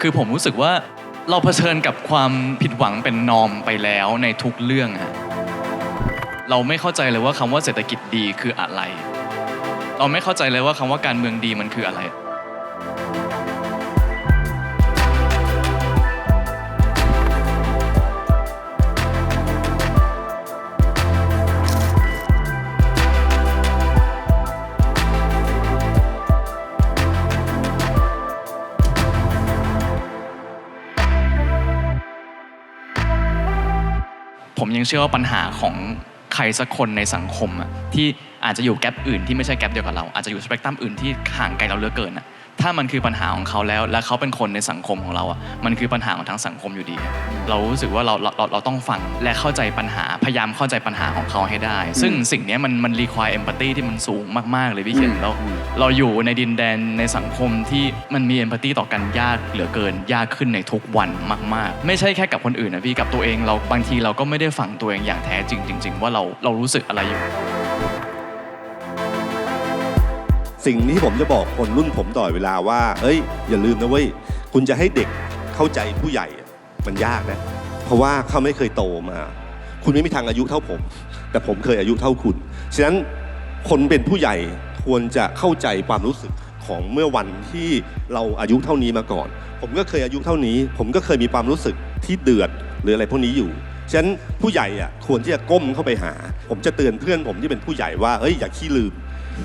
คือผมรู้สึกว่าเราเผชิญกับความผิดหวังเป็นนอมไปแล้วในทุกเรื่องฮะเราไม่เข้าใจเลยว่าคำว่าเศรษฐกิจดีคืออะไร เราไม่เข้าใจเลยว่าคำว่าการเมืองดีมันคืออะไร ผมยังเชื่อว่าปัญหาของใครสักคนในสังคมอะที่อาจจะอยู่แกลบอื่นที่ไม่ใช่แกลบเดียวกับเราอาจจะอยู่สเปกตรัมอื่นที่ห่างไกลเราเหลือเกินอะ ถ้ามันคือปัญหาของเขาแล้ว และเขาเป็นคนในสังคมของเราอะมันคือปัญหาของทั้งสังคมอยู่ดีเรารู้สึกว่าเราเราเราเราต้องฟังและเข้าใจปัญหาพยายามเข้าใจปัญหาของเขาให้ได้ ซึ่งสิ่งเนี้ยมันมันรีควายเอมพัตตีที่มันสูงมากๆเลยพี่เคนแล้วเราอยู่ในดินแดนในสังคมที่มันมีเอมพัตตีต่อกันยากเหลือเกินยากขึ้นในทุกวันมาก ๆ ไม่ใช่แค่กับคนอื่นนะพี่กับตัวเองเราบางทีเราก็ไม่ได้ฟังตัวเองอย่างแท้จริงจริง ๆ ว่าเราเรารู้สึกอะไรอยู่ สิ่งที่ผมจะบอกคนรุ่นผมต่อเวลาว่า เอ้ย อย่าลืมนะเว้ย คุณจะให้เด็กเข้าใจผู้ใหญ่มันยากนะ เพราะว่าเขาไม่เคยโตมา คุณไม่มีทางอายุเท่าผม แต่ผมเคยอายุเท่าคุณ ฉะนั้นคนเป็นผู้ใหญ่ควรจะเข้าใจความรู้สึกของเมื่อวันที่เราอายุเท่านี้มาก่อน ผมก็เคยอายุเท่านี้ ผมก็เคยมีความรู้สึกที่เดือดหรืออะไรพวกนี้อยู่ ฉะนั้นผู้ใหญ่อะควรที่จะก้มเข้าไปหา ผมจะเตือนเพื่อนผมที่เป็นผู้ใหญ่ว่า เอ้ยอย่าขี้ลืม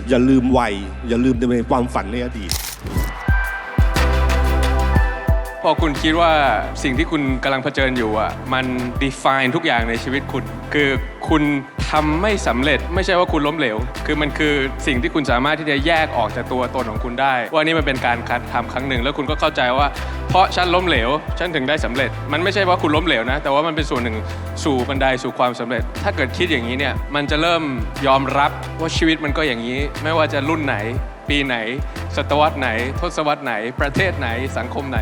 อย่าลืมวัย อย่าลืมในความฝันในอดีต พอคุณคิดว่าสิ่งที่คุณกำลังเผชิญอยู่อะมัน define ทุกอย่างในชีวิตคุณ คือคุณทำไม่สำเร็จไม่ใช่ว่าคุณล้มเหลว คือมันคือสิ่งที่คุณสามารถที่จะแยกออกจากตัวตนของคุณได้ ว่านี่มันเป็นการคัดทำครั้งหนึ่ง แล้วคุณก็เข้าใจว่า เพราะฉันล้มเหลว ฉันถึงได้สำเร็จ มันไม่ใช่ว่าคุณล้มเหลวนะ แต่ว่ามันเป็นส่วนหนึ่งสู่บันไดสู่ความสำเร็จ ถ้าเกิดคิดอย่างนี้เนี่ยมันจะเริ่มยอมรับว่าชีวิตมันก็อย่างนี้ ไม่ว่าจะรุ่นไหน ปีไหน ศตวรรษไหน ทศวรรษไหน ประเทศไหนสังคมไหน